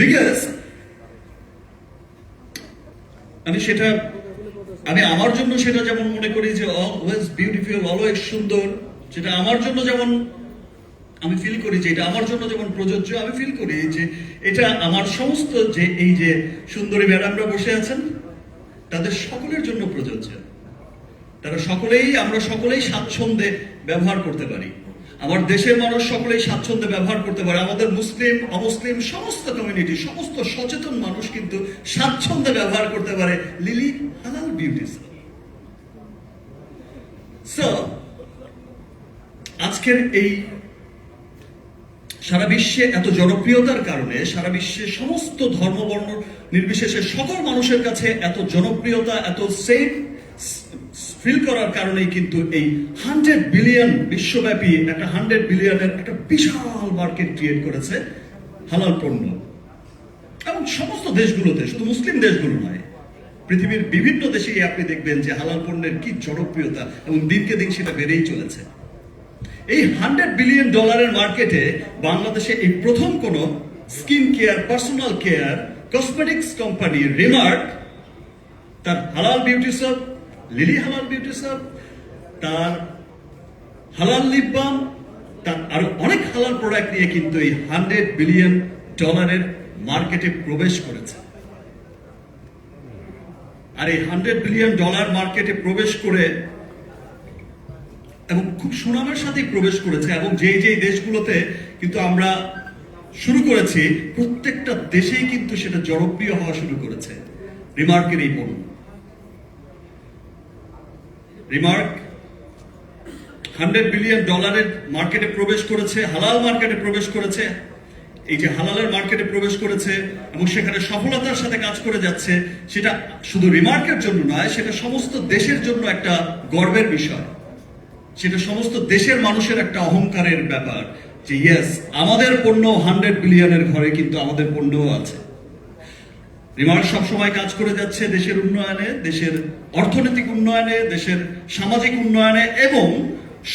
Because আমি সেটা, আমি আমার জন্য সেটা যেমন মনে করি যে অলওয়েজ বিউটিফুল অলওয়েজ সুন্দর সেটা আমার জন্য যেমন আমি ফিল করি যে এটা আমার জন্য যেমন প্রযোজ্য, আমি ফিল করি যে এটা আমার সমস্ত যে এই যে সুন্দরী ম্যাডামরা বসে আছেন, তাদের সকলের জন্য প্রযোজ্য। তারা সকলেই, আমরা সকলেই স্বাচ্ছন্দ্যে ব্যবহার করতে পারি। আমার দেশের মানুষ সকলেই স্বাচ্ছন্দ্যে ব্যবহার করতে পারে। আমাদের মুসলিম, অমুসলিম, সমস্ত কমিউনিটি সমস্ত সচেতন মানুষ কিন্তু স্বাচ্ছন্দ্যে ব্যবহার করতে পারে লিলি হালাল বিউটি আজকের এই সারা বিশ্বে এত জনপ্রিয়তার কারণে, সারা বিশ্বে সমস্ত ধর্মবর্ণ নির্বিশেষে সকল মানুষের কাছে এত জনপ্রিয়তা, এত সেফ ফিল করার কারণেই কিন্তু এই হান্ড্রেড বিলিয়ন বিশ্বব্যাপী একটা হান্ড্রেড বিলিয়নের একটা বিশাল মার্কেট ক্রিয়েট করেছে হালাল পণ্য। এবং সমস্ত দেশগুলোতে, শুধু মুসলিম দেশগুলো নয়, পৃথিবীর বিভিন্ন দেশেই আপনি দেখবেন যে হালাল পণ্যের কি জনপ্রিয়তা এবং দিনকে দিন সেটা বেড়েই চলেছে। এই হান্ড্রেড বিলিয়ন ডলারের মার্কেটে বাংলাদেশে এই প্রথম কোন skin care personal care cosmetics company remark তার হালাল বিউটি সপ লিলি হালাল বিউটি সপ তার হালাল লিপ বাম তার আরও অনেক হালাল প্রোডাক্ট নিয়ে কিন্তু এই হান্ড্রেড বিলিয়ন ডলারের মার্কেটে প্রবেশ করেছে। আর এই হান্ড্রেড বিলিয়ন ডলার মার্কেটে প্রবেশ করে এবং খুব সুনামের সাথেই প্রবেশ করেছে এবং যেই যেই দেশগুলোতে কিন্তু আমরা শুরু করেছি, প্রত্যেকটা দেশেই কিন্তু সেটা জনপ্রিয় হওয়া শুরু করেছে। রিমার্কের এই পণ্য। রিমার্ক হান্ড্রেড বিলিয়ন ডলারের মার্কেটে প্রবেশ করেছে, হালাল মার্কেটে প্রবেশ করেছে। এই যে হালালের মার্কেটে প্রবেশ করেছে এবং সেখানে সফলতার সাথে কাজ করে যাচ্ছে, সেটা শুধু রিমার্কের জন্য নয়, সেটা সমস্ত দেশের জন্য একটা গর্বের বিষয়। সেটা সমস্ত দেশের মানুষের একটা অহংকারের ব্যাপার যে ইয়েস আমাদের পণ্য হান্ড্রেড বিলিয়নের ঘরে কিন্তু আমাদের পণ্যও আছে। রিমার্ক সবসময় কাজ করে যাচ্ছে দেশের উন্নয়নে, দেশের অর্থনৈতিক উন্নয়নে, দেশের সামাজিক উন্নয়নে এবং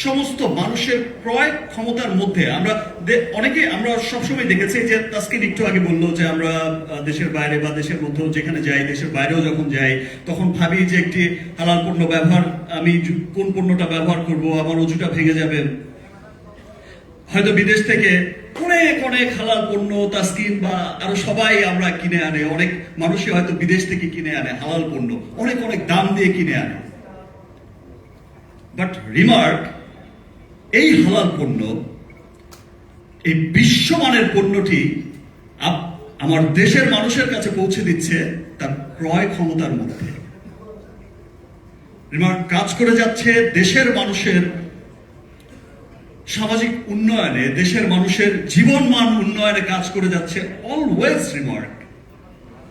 সমস্ত মানুষের ক্রয় ক্ষমতার মধ্যে। আমরা অনেকে আমরা সবসময় দেখেছি যে তাস্কিন একটু আগে বলল যে আমরা দেশের বাইরে বা দেশের মধ্যেও যেখানে যাই, দেশের বাইরেও যখন যাই, তখন ভাবি যে একটি হালাল পণ্য ব্যবহার, আমি কোন পণ্যটা ব্যবহার করব, আমার অজুটা ভেঙে যাবে। হয়তো বিদেশ থেকে অনেক অনেক পণ্য, তাস্কিন বা আরও সবাই আমরা কিনে আনে। অনেক মানুষই হয়তো বিদেশ থেকে কিনে আনে হালাল পণ্য। অনেক অনেক দাম দিয়ে কিনে আনে। বাট রিমার্ক এই হালাল পণ্য, এই বিশ্বমানের পণ্যটি আমার দেশের মানুষের কাছে পৌঁছে দিচ্ছে তার ক্রয় ক্ষমতার মধ্যে। রিমার্ক কাজ করে যাচ্ছে দেশের মানুষের সামাজিক উন্নয়নে দেশের মানুষের জীবন মান উন্নয়নে কাজ করে যাচ্ছে অলওয়েজ রিমার্ক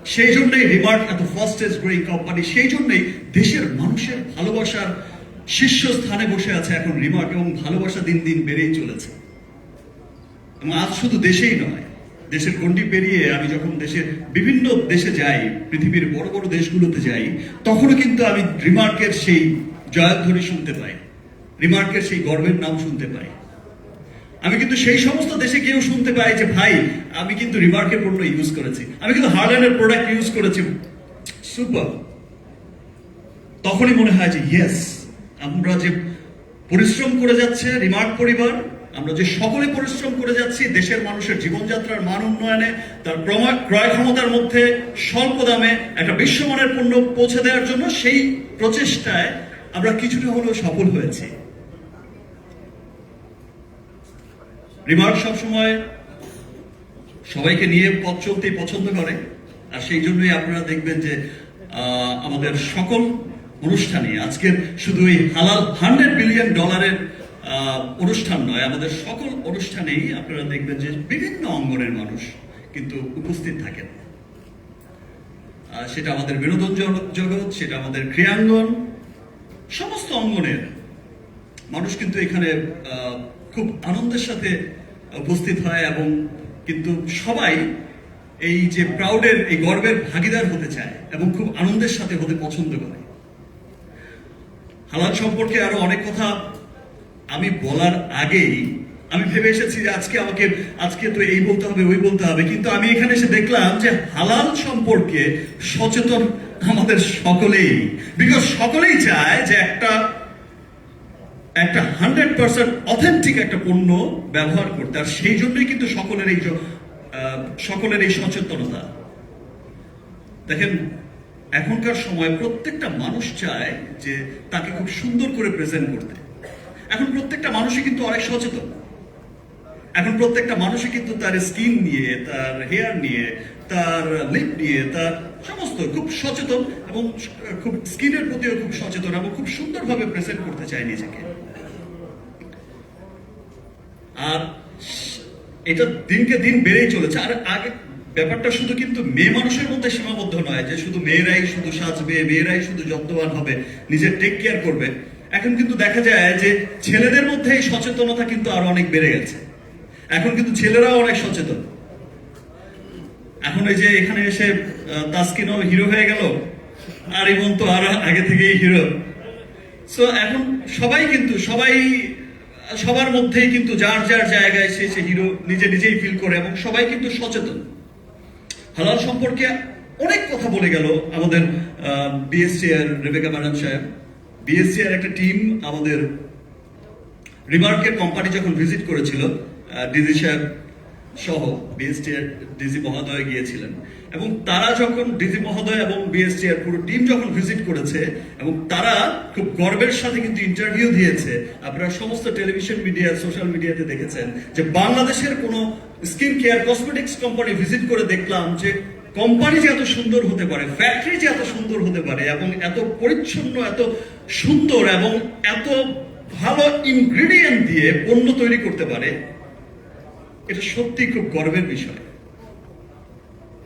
সেই জন্যই রিমার্ক এত ফাস্টেস্ট গ্রোয়িং কোম্পানি সেই জন্যই দেশের মানুষের ভালোবাসার শীর্ষস্থানে বসে আছে এখন রিমার্ক এবং ভালোবাসা দিন দিন বেড়েই চলেছে। এবং আজ শুধু দেশেই নয়, দেশের গণ্ডি পেরিয়ে আমি যখন দেশের বিভিন্ন দেশে যাই, পৃথিবীর বড় বড় দেশগুলোতে যাই, তখনও কিন্তু আমি রিমার্কের সেই জয়ধ্বনি শুনতে পাই। রিমার্কের সেই গর্বের নাম শুনতে পাই। আমি কিন্তু সেই সমস্ত দেশে গিয়েও শুনতে পাই যে, ভাই, আমি কিন্তু রিমার্কের পণ্য ইউজ করেছি। আমি কিন্তু হার্ল্যান্ডের প্রোডাক্ট ইউজ করেছি। সুপার তখনই মনে হয় যে ইয়েস আমরা যে পরিশ্রম করে যাচ্ছে রিমার্ক পরিবার, আমরা যে সকলে পরিশ্রম করে যাচ্ছি দেশের মানুষের জীবনযাত্রার মান উন্নয়নে, তার ক্রয় ক্ষমতার মধ্যে স্বল্প দামে একটা বিশ্বমানের পণ্য পৌঁছে দেওয়ার জন্য সেই প্রচেষ্টায় আমরা কিছুটা হলেও সফল হয়েছি। রিমার্ক সবসময় সবাইকে নিয়ে পথ চলতেই পছন্দ করে, আর সেই জন্যই আপনারা দেখবেন যে আমাদের সকল অনুষ্ঠানে আজকের শুধু এই হালাল হান্ড্রেড বিলিয়ন ডলারের অনুষ্ঠান নয়, আমাদের সকল অনুষ্ঠানেই আপনারা দেখবেন যে বিভিন্ন অঙ্গনের মানুষ কিন্তু উপস্থিত থাকেন। সেটা আমাদের বিনোদন জগ- জগৎ, সেটা আমাদের ক্রিয়াঙ্গন সমস্ত অঙ্গনের মানুষ কিন্তু এখানে খুব আনন্দের সাথে উপস্থিত হয় এবং কিন্তু সবাই এই যে প্রাউডের এই গর্বের ভাগিদার হতে চায় এবং খুব আনন্দের সাথে হতে পছন্দ করে। হালাল সম্পর্কে আরও অনেক কথা আমি বলার আগেই আমি ভেবে এসেছি যে আজকে আমাকে, আজকে তো এই বলতে হবে, ওই বলতে হবে, কিন্তু আমি এখানে এসে দেখলাম যে হালাল সম্পর্কে সচেতন আমাদের সকলেই। বিকজ সকলেই চায় যে একটা একটা হান্ড্রেড পার্সেন্ট অথেন্টিক একটা পণ্য ব্যবহার করতে, আর সেই জন্যই কিন্তু সকলের এই সকলের এই সচেতনতা। দেখেন, এখনকার সময় প্রত্যেকটা মানুষ চায় যে তাকে খুব সুন্দর করে প্রেজেন্ট করতে। এখন প্রত্যেকটা মানুষই কিন্তু অনেক সচেতন। এখন প্রত্যেকটা মানুষই কিন্তু তার স্কিন নিয়ে, তার হেয়ার নিয়ে, তার লিপ নিয়ে, তার সমস্ত খুব সচেতন এবং খুব স্কিনের প্রতিও খুব সচেতন এবং খুব সুন্দরভাবে প্রেজেন্ট করতে চাই নিজেকে। আর এটা দিনকে দিন বেড়েই চলেছে। আর আগে ব্যাপারটা শুধু কিন্তু মেয়ে মানুষের মধ্যে সীমাবদ্ধ নয় যে শুধু মেয়েরাই শুধু সাজবে, মেয়েরাই শুধু যত্নবান হবে, নিজের টেক কেয়ার করবে। এখন কিন্তু দেখা যায় যে ছেলেদের মধ্যে এই সচেতনতা কিন্তু আরও অনেক বেড়ে গেছে। এখন কিন্তু ছেলেরাও অনেক সচেতন। এখন এই যে এখানে এসে তাসকিনও হিরো হয়ে গেল। আর ইমন তো আরও আগে থেকেই হিরো। সো এখন সবাই কিন্তু, সবাই, সবার মধ্যেই কিন্তু যার যার জায়গায় সে সে হিরো নিজে নিজেই ফিল করে এবং সবাই কিন্তু সচেতন। হালাল সম্পর্কে অনেক কথা বলে গেল আমাদের বিএসসি এর রেবেকা ম্যাডাম সাহেব। একটা টিম আমাদের রিমার্কের কোম্পানি যখন ভিজিট করেছিল ডিজি সাহেব সহ বিএসটি এর ডিজি মহোদয় গিয়েছিলেন। এবং তারা যখন ডিজি মহোদয় এবং বিএসটি এর পুরো টিম যখন ভিজিট করেছে, এবং তারা খুব গর্বের সাথে কিন্তু ইন্টারভিউ দিয়েছে, আপনারা সমস্ত টেলিভিশন মিডিয়া সোশ্যাল মিডিয়াতে দেখেছেন যে বাংলাদেশের কোনো skin care cosmetics company visit করে দেখলাম যে কোম্পানি যে এত সুন্দর হতে পারে ফ্যাক্টরি যে এত সুন্দর হতে পারে, এবং এত পরিচ্ছন্ন, এত সুন্দর, এবং এত ভালো ইনগ্রেডিয়েন্ট দিয়ে পণ্য তৈরি করতে পারে, এটা সত্যি খুব গর্বের বিষয়।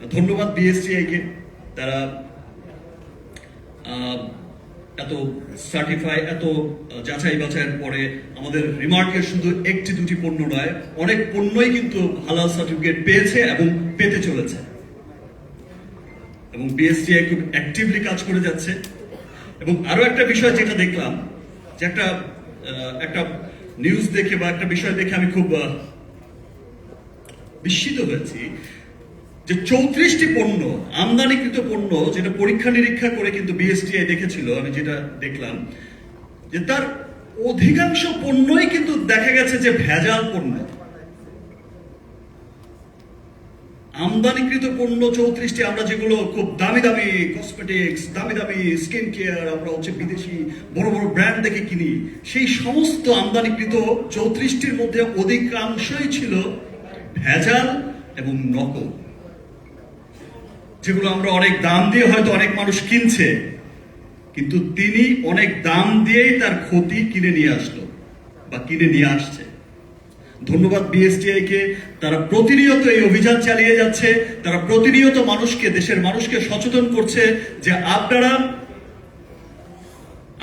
ধন্যবাদ বিএসটিআই কে। তারা এত সার্টিফাই এত যাচাই বাছাইয়ের পরে আমাদের রিমার্কের শুধু একটি দুটি পণ্য নয়, অনেক পণ্যই কিন্তু হালাল সার্টিফিকেট পেয়েছে এবং পেতে চলেছে। এবং বিএসটিআই খুব অ্যাক্টিভলি কাজ করে যাচ্ছে। এবং আরও একটা বিষয় যেটা দেখলাম, যে একটা একটা নিউজ দেখে বা একটা বিষয় দেখে আমি খুব বিস্মিত হয়েছি যে চৌত্রিশটি পণ্য, আমদানিকৃত পণ্য যেটা পরীক্ষা নিরীক্ষা করে কিন্তু বিএসটিআই দেখেছিল, আমি যেটা দেখলাম, যে তার অধিকাংশ পণ্যই কিন্তু দেখা গেছে যে ভেজাল পণ্য। আমদানিকৃত পণ্য চৌত্রিশটি, আমরা যেগুলো খুব দামি দামি কসমেটিক্স দামি দামি স্কিন কেয়ার আমরা হচ্ছে বিদেশি বড় বড় ব্র্যান্ড দেখে কিনি, সেই সমস্ত আমদানিকৃত চৌত্রিশটির মধ্যে অধিকাংশই ছিল ভেজাল এবং নকল। যেগুলো আমরা অনেক দাম দিয়ে হয়তো অনেক মানুষ কিনছে, কিন্তু তিনি অনেক দাম দিয়েই তার ক্ষতি কিনে নিয়ে আসলো বা কিনে নিয়ে আসছে। ধন্যবাদ বিএসটিআই কে তারা প্রতিনিয়ত এই অভিযান চালিয়ে যাচ্ছে, তারা প্রতিনিয়ত মানুষকে, দেশের মানুষকে সচেতন করছে যে আপনারা,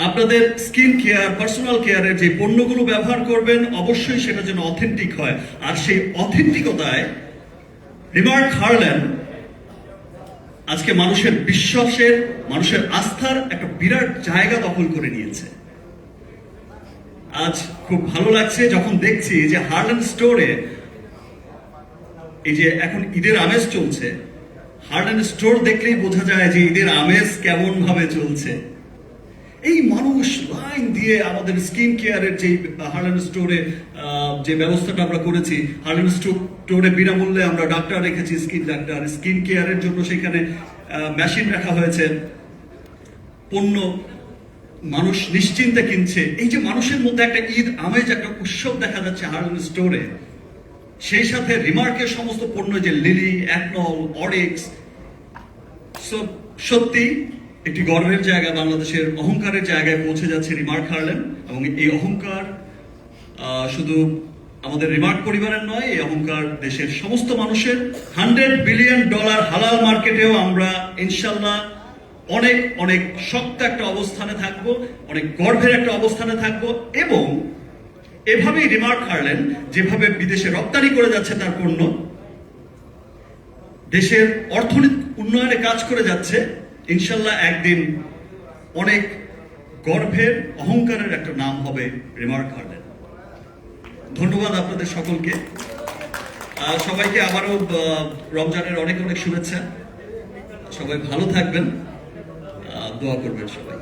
আপনাদের স্কিন কেয়ার, পার্সোনাল কেয়ারের যে পণ্যগুলো ব্যবহার করবেন, অবশ্যই সেটা যেন অথেন্টিক হয়। আর সেই অথেন্টিকতায় রিমার্ক হারল্যান্ড আজকে মানুষের বিশ্বাসের, মানুষের আস্থার একটা বিরাট জায়গা দখল করে নিয়েছে। আজ খুব ভালো লাগছে যখন দেখছি যে হার্ল্যান্ড স্টোরে এই যে এখন ঈদের আমেজ চলছে। হার্ল্যান্ড স্টোর দেখলেই বোঝা যায় যে ঈদের আমেজ কেমন ভাবে চলছে। এই মানুষ লাইন দিয়ে আমাদের স্কিন কেয়ারের যে হার্ল্যান্ড স্টোরে যে ব্যবস্থাটা আমরা করেছি হার্ল্যান্ড স্টোরে বিনামূল্যে আমরা ডাক্তার রেখেছি স্কিন ডাক্তার স্কিন কেয়ারের জন্য সেখানে মেশিন রাখা হয়েছে। পণ্য মানুষ নিশ্চিন্তে কিনছে। এই যে মানুষের মধ্যে একটা ঈদ, আমেজ, একটা উৎসব দেখা যাচ্ছে হার্ল্যান্ড স্টোরে সেই সাথে রিমার্কের সমস্ত পণ্য, যে লিলি অ্যাকনল অরিক্স সত্যি একটি গর্বের জায়গা বাংলাদেশের অহংকারের জায়গায় পৌঁছে যাচ্ছে রিমার্ক হারলেন এবং এই অহংকার শুধু আমাদের রিমার্ক পরিবারের নয়, এই অহংকার দেশের সমস্ত মানুষের। হান্ড্রেড বিলিয়ন ডলার হালাল মার্কেটেও আমরা ইনশাল্লাহ অনেক অনেক শক্ত একটা অবস্থানে থাকব, অনেক গর্বের একটা অবস্থানে থাকব এবং এভাবেই রিমার্ক হারলেন, যেভাবে বিদেশে রপ্তানি করে যাচ্ছে তার পণ্য, দেশের অর্থনীতি উন্নয়নে কাজ করে যাচ্ছে। ইনশাল্লাহ একদিন অনেক গর্ভের অহংকারের একটা নাম হবে রিমার্ক হার্লেন ধন্যবাদ আপনাদের সকলকে। সবাইকে আবারও রমজানের অনেক অনেক শুভেচ্ছা। সবাই ভালো থাকবেন। দোয়া করবেন সবাই।